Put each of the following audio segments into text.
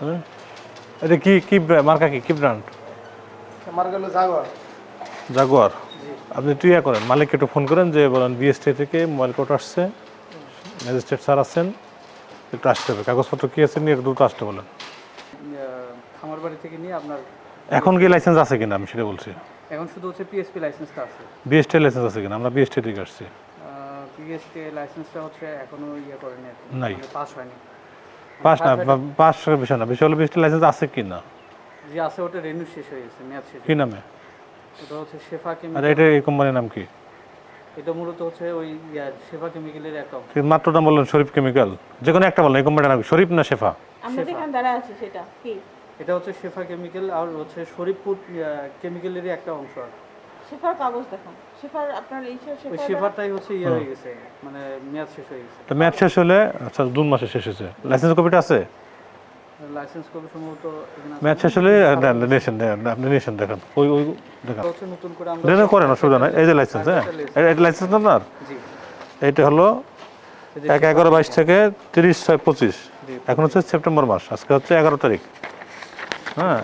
হ্যাঁ? এটা কি কি মার্কা কি? কি ব্র্যান্ড আমার গেল জাগর জাগুয়ার আপনি একটু ইয়ে করেন মালিককে একটু ফোন করেন যে বলেন বিএসটি থেকে মোবাইল কোর্ট আসছে ম্যাজিস্ট্রেট স্যার আছেন একটু আসতে হবে। কাগজপত্র কি আছে নিয়ে দ্রুত আসতে বলেন। খামার বাড়ি থেকে নিয়ে আপনার এখন কি লাইসেন্স আছে কিনা? আমি সেটা বলছি। এখন শুধু হচ্ছে পিএসপি লাইসেন্সটা আছে। বিএসটি লাইসেন্স আছে কিনা? আমরা বিএসটি থেকে আসছি। পিএসপি লাইসেন্সটা হচ্ছে এখনও ইয়ে করেনি নাই। পাস হয়নি। পাস না পাস বিষয় না বিষয় হলো লাইসেন্স আছে কিনা যে আছে ওটা রেনু শেষ হয়ে গেছে মেয়াদ শেষ কি নামে? ওটা হচ্ছে শেফা আর এটা এই কোম্পানির নাম কি? এটা মূলত হচ্ছে ওই শেফা কেমিক্যালের একটা অংশ। কি মাত্র নাম বললেন শরীফ কেমিক্যাল যে কোনো একটা বলেন এই কোম্পানির নাম শরীফ না শেফা? আমরা যেখানে দাঁড়া আছি সেটা কি? এটা হচ্ছে শেফা কেমিক্যাল আর হচ্ছে শরীফপুর কেমিক্যালেরই একটা অংশ আর কি। শেফার কাগজ দেখান। শেফার আপনার এই শেফার শেফারটাই হচ্ছে ইয়ে হয়ে গেছে মানে মেয়াদ শেষ হয়ে গেছে। তো ম্যাচ শেষ হলে আচ্ছা জুন মাসে শেষ হয়েছে। লাইসেন্স কপিটা আছে? লাইসেন্স কবে সম্ভবত ম্যাচ শেষ হলে নেশন আপনি নেশন দেখান। ওই ওই দেখান। নতুন করে আমরা করেন অসুবিধা নাই। এই যে লাইসেন্স হ্যাঁ? এটা লাইসেন্স আপনার? জি। এইটা হলো এক এগারো বাইশ থেকে তিরিশ ছয় পঁচিশ। এখন হচ্ছে সেপ্টেম্বর মাস আজকে হচ্ছে এগারো তারিখ। হ্যাঁ?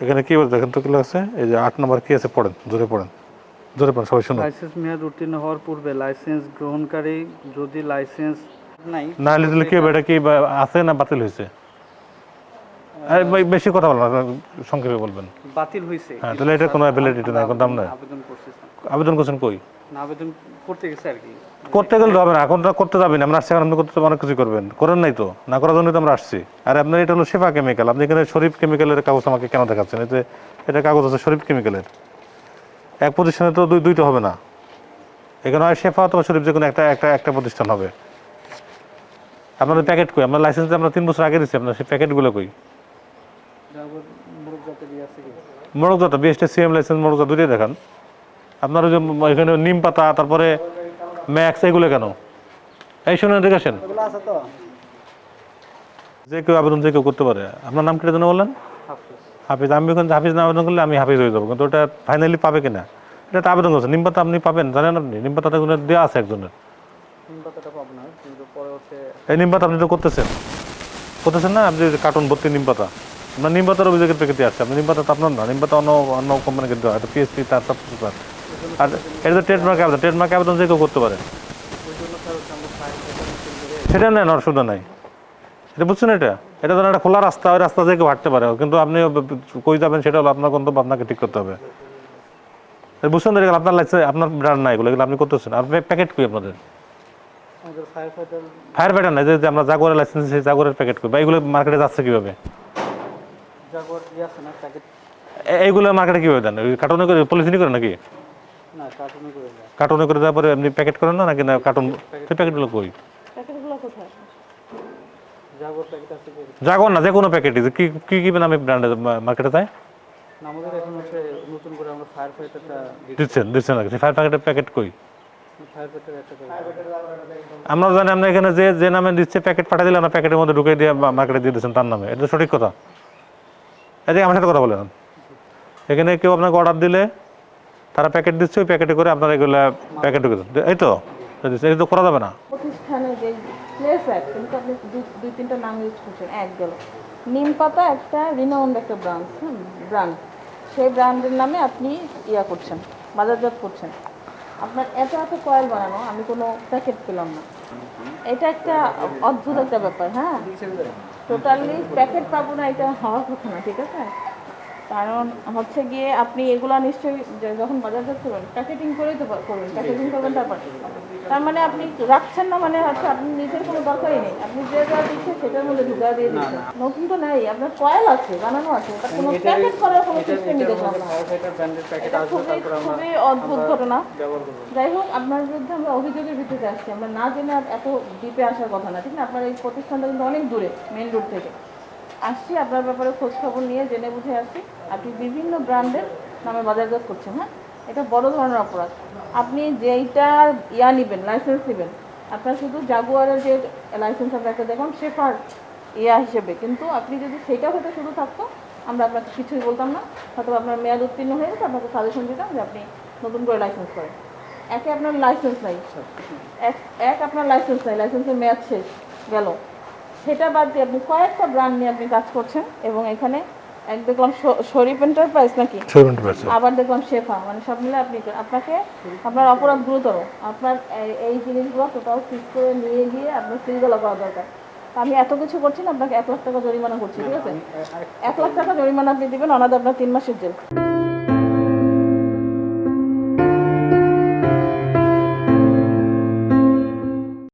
এখানে কি বলছে? দেখেন তো কি লাগছে? এই যে আট নম্বর কি আছে? পড়েন জোরে পড়েন। জোরে পড়েন সবাই শুনুন। লাইসেন্স মেয়াদ উত্তীর্ণ হওয়ার পূর্বে লাইসেন্স গ্রহণকারী যদি লাইসেন্স নাই না হলে তাহলে কি হবে? এটা কি আছে না বাতিল হয়েছে? বেশি কথা বলবেন সংক্ষেপে বলবেন। বাতিল হয়েছে। হ্যাঁ তাহলে এটা কোনো অ্যাভেলেবিলিটি নাই কোনো দাম নাই। আবেদন করছেন কই? আবেদন করতে গেছে আর কি। করতে গেলে হবে না এখন করতে যাবেন আমরা আসছি এখন আপনি করতে অনেক কিছু করবেন। করেন নাই তো না করার জন্যই তো আমরা আসছি। আর আপনার এটা হলো শেফা কেমিক্যাল আপনি এখানে শরীফ কেমিক্যালের কাগজ আমাকে কেন দেখাচ্ছেন? এতে এটা কাগজ আছে শরীফ কেমিক্যালের এক প্রতিষ্ঠানে তো দুই দুইটা হবে না। এখানে হয় শেফা অথবা শরীফ যে কোনো একটা একটা একটা প্রতিষ্ঠান হবে। আপনাদের প্যাকেট কই? আপনার লাইসেন্স আমরা তিন বছর আগে দিচ্ছি আপনার সেই প্যাকেটগুলো কই? মুরগ জাতের বিএসটি সিএম লাইসেন্স মোড়কজা দুটোই দেখান। আপনার ওই যে এখানে নিম পাতা তারপরে ম্যাক্স এগুলো কেন? এই শুনে এগুলো যে কেউ আবেদন যে কেউ করতে পারে। আপনার নাম কেটে জন্য বললেন? হাফিজ। আমি ওখানে হাফিজ না আবেদন করলে আমি হাফিজ হয়ে যাব কিন্তু ওটা ফাইনালি পাবে কিনা? এটা তো আবেদন করছে। নিম পাতা আপনি পাবেন জানেন আপনি? নিম পাতাটা কোনো দেওয়া আছে একজনের। এই নিম পাতা আপনি তো করতেছেন। করতেছেন না? আপনি কার্টুন ভর্তি নিম পাতা। আপনার নিম পাতার অভিযোগের প্যাকেটে আসছে আপনি নিম পাতা তো আপনার না নিম পাতা অন্য অন্য কোম্পানিকে দেওয়া এটা পিএসপি তার সব কিছু আর এটা তো ট্রেডমার্ক আবেদন ট্রেডমার্ক আবেদন যে কেউ করতে পারে। সেটা নেন অসুবিধা নাই। এটা বুঝছেন এটা? এটা ধরেন একটা খোলা রাস্তা ওই রাস্তা থেকে হাঁটতে পারে। কিন্তু আপনি কই যাবেন সেটা হলো আপনার গন্তব্য আপনাকে ঠিক করতে হবে। বুঝছেন এগুলো আপনার লাইসেন্স আপনার ব্র্যান্ড নাই এগুলো এগুলো আপনি করতেছেন। আর প্যাকেট কই আপনাদের। ফায়ার ফাইটার নাই যে আমরা জাগরের লাইসেন্স সেই জাগরের প্যাকেট কই বা এগুলো মার্কেটে যাচ্ছে কীভাবে? এইগুলো মার্কেটে কীভাবে দেন? কার্টুনে করে পলিথিনই করে নাকি? না কার্টুনে করে দেয়। কার্টুনে করে দেওয়ার পরে আপনি প্যাকেট করেন না নাকি না কার্টুন সেই প্যাকেটগুলো কই? প্যাকেটগুলো কোথায়? জাগর প্যাকেট আছে জাগর না যে কোনো প্যাকেটই কি কি কি নামে ব্র্যান্ডে মার্কেটে যায় আমাদের এখন হচ্ছে নতুন করে আমরা ফায়ার ফাইটারটা দিচ্ছেন দিচ্ছেন নাকি ফায়ার প্যাকেটের প্যাকেট কই? ফায়ার ফাইটার একটা আমরা জানি আমরা এখানে যে যে নামে দিচ্ছে প্যাকেট পাঠিয়ে দিলাম আমরা প্যাকেটের মধ্যে ঢুকে দিয়ে মার্কেটে দিয়ে দিচ্ছেন তার নামে। এটা সঠিক কথা। এই যে আমার সাথে কথা বলেন। এখানে কেউ আপনাকে অর্ডার দিলে তারা প্যাকেট দিচ্ছে, ওই প্যাকেটে করে আপনারা এগুলো প্যাকেট দেন। এই তো? এই তো করা যাবে না? প্রতিষ্ঠানে যে প্লেস এক কিন্তু আপনি দুই, তিনটা নাম ইউজ করছেন, এক গেল। নিম পাতা একটা রিনাউন্ড একটা ব্রান্ড হুম ব্র্যান্ড সেই ব্র্যান্ডের নামে আপনি ইয়া করছেন, বাজারজাত করছেন। আপনার এত এত কয়েল বানানো, আমি কোনো প্যাকেট পেলাম না। এটা একটা অদ্ভুত একটা ব্যাপার হ্যাঁ? টোটালি প্যাকেট পাবো না, এটা হওয়ার কথা না, ঠিক আছে? কারণ হচ্ছে গিয়ে আপনি এগুলা নিশ্চয়ই যখন বাজারজাত করবেন প্যাকেটিং করেই তো করবেন প্যাকেটিং করবেন তারপর। তার মানে আপনি রাখছেন না মানে হচ্ছে আপনি নিজের কোনো দরকারই নেই। আপনি যে যা দিচ্ছে সেটার মধ্যে ঢুকা দিয়ে দিচ্ছেন। নতুন তো নাই আপনার কয়েল আছে বানানো আছে কোনো প্যাকেট করার কোনো সিস্টেমই দেখলাম খুবই খুবই অদ্ভুত ঘটনা। যাই হোক আপনার বিরুদ্ধে আমরা অভিযোগের ভিত্তিতে আসছি। আমরা না জেনে এত ডিপে আসার কথা না ঠিক না? আপনার এই প্রতিষ্ঠানটা কিন্তু অনেক দূরে মেইন রোড থেকে। আসছি আপনার ব্যাপারে খোঁজ খবর নিয়ে জেনে বুঝে আসছি আপনি বিভিন্ন ব্র্যান্ডের নামে বাজারজাত করছেন হ্যাঁ? এটা বড় ধরনের অপরাধ। আপনি যেইটার ইয়া নেবেন লাইসেন্স নেবেন আপনার শুধু জাগুয়ারের যে লাইসেন্স আপনি একটা দেখুন শেফার ইয়া হিসেবে কিন্তু আপনি যদি সেটা হতে শুধু থাকতো আমরা আপনাকে কিছুই বলতাম না। হয়তো আপনার মেয়াদ উত্তীর্ণ হয়ে গেছে আপনাকে সাজেশন দিতাম যে আপনি নতুন করে লাইসেন্স করেন। একে আপনার লাইসেন্স নাই। এক এক আপনার লাইসেন্স নাই লাইসেন্সের মেয়াদ শেষ গেল। সেটা বাদ দিয়ে আপনি কয়েকটা ব্র্যান্ড নিয়ে আপনি কাজ করছেন এবং এখানে এক দেখলাম শরীফ এন্টারপ্রাইজ নাকি? পার্সেন্ট আবার দেখলাম শেফা মানে সব মিলে আপনি আপনাকে আপনার অপরাধ গুরুতর। আপনার এই- জিনিসগুলো টোটাল ঠিক করে নিয়ে গিয়ে আপনার সিলগুলো করা দরকার। তা আমি এত কিছু করছি না আপনাকে এক লাখ টাকা জরিমানা করছি ঠিক আছে? এক লাখ টাকা জরিমানা আপনি দিবেন অনাদ আপনার তিন মাসের জেল।